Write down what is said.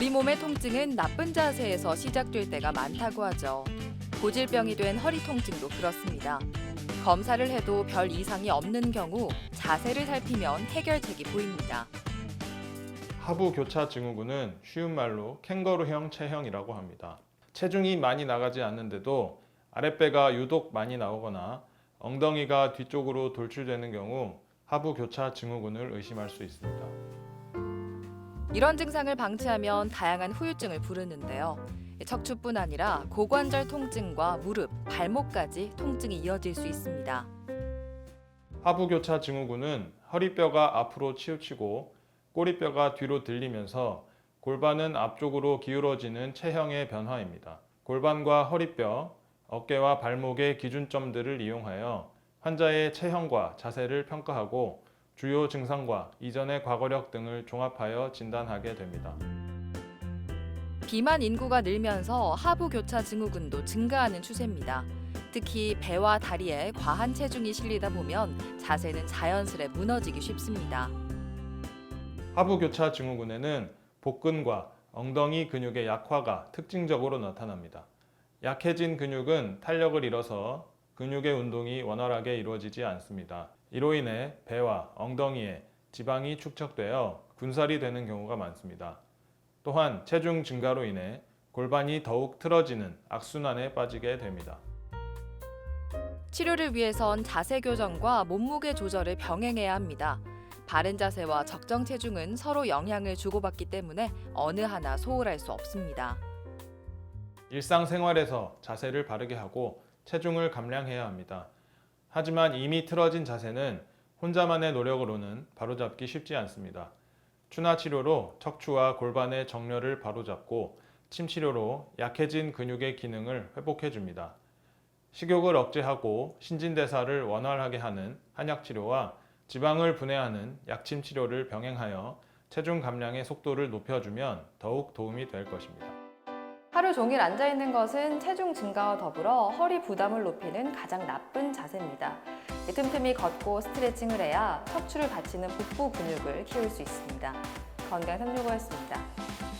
온몸의 통증은 나쁜 자세에서 시작될 때가 많다고 하죠. 고질병이 된 허리 통증도 그렇습니다. 검사를 해도 별 이상이 없는 경우 자세를 살피면 해결책이 보입니다. 하부 교차 증후군은 쉬운 말로 캥거루형 체형이라고 합니다. 체중이 많이 나가지 않는데도 아랫배가 유독 많이 나오거나 엉덩이가 뒤쪽으로 돌출되는 경우 하부 교차 증후군을 의심할 수 있습니다. 이런 증상을 방치하면 다양한 후유증을 부르는데요. 척추뿐 아니라 고관절 통증과 무릎, 발목까지 통증이 이어질 수 있습니다. 하부 교차 증후군은 허리뼈가 앞으로 치우치고 꼬리뼈가 뒤로 들리면서 골반은 앞쪽으로 기울어지는 체형의 변화입니다. 골반과 허리뼈, 어깨와 발목의 기준점들을 이용하여 환자의 체형과 자세를 평가하고 주요 증상과 이전의 과거력 등을 종합하여 진단하게 됩니다. 비만 인구가 늘면서 하부 교차 증후군도 증가하는 추세입니다. 특히 배와 다리에 과한 체중이 실리다 보면 자세는 자연스레 무너지기 쉽습니다. 하부 교차 증후군에는 복근과 엉덩이 근육의 약화가 특징적으로 나타납니다. 약해진 근육은 탄력을 잃어서 근육의 운동이 원활하게 이루어지지 않습니다. 이로 인해 배와 엉덩이에 지방이 축적되어 군살이 되는 경우가 많습니다. 또한 체중 증가로 인해 골반이 더욱 틀어지는 악순환에 빠지게 됩니다. 치료를 위해선 자세 교정과 몸무게 조절을 병행해야 합니다. 바른 자세와 적정 체중은 서로 영향을 주고받기 때문에 어느 하나 소홀할 수 없습니다. 일상생활에서 자세를 바르게 하고 체중을 감량해야 합니다. 하지만 이미 틀어진 자세는 혼자만의 노력으로는 바로잡기 쉽지 않습니다. 추나 치료로 척추와 골반의 정렬을 바로잡고 침 치료로 약해진 근육의 기능을 회복해 줍니다. 식욕을 억제하고 신진대사를 원활하게 하는 한약 치료와 지방을 분해하는 약침 치료를 병행하여 체중 감량의 속도를 높여주면 더욱 도움이 될 것입니다. 하루 종일 앉아 있는 것은 체중 증가와 더불어 허리 부담을 높이는 가장 나쁜 자세입니다. 틈틈이 걷고 스트레칭을 해야 척추를 받치는 복부 근육을 키울 수 있습니다. 건강 365였습니다.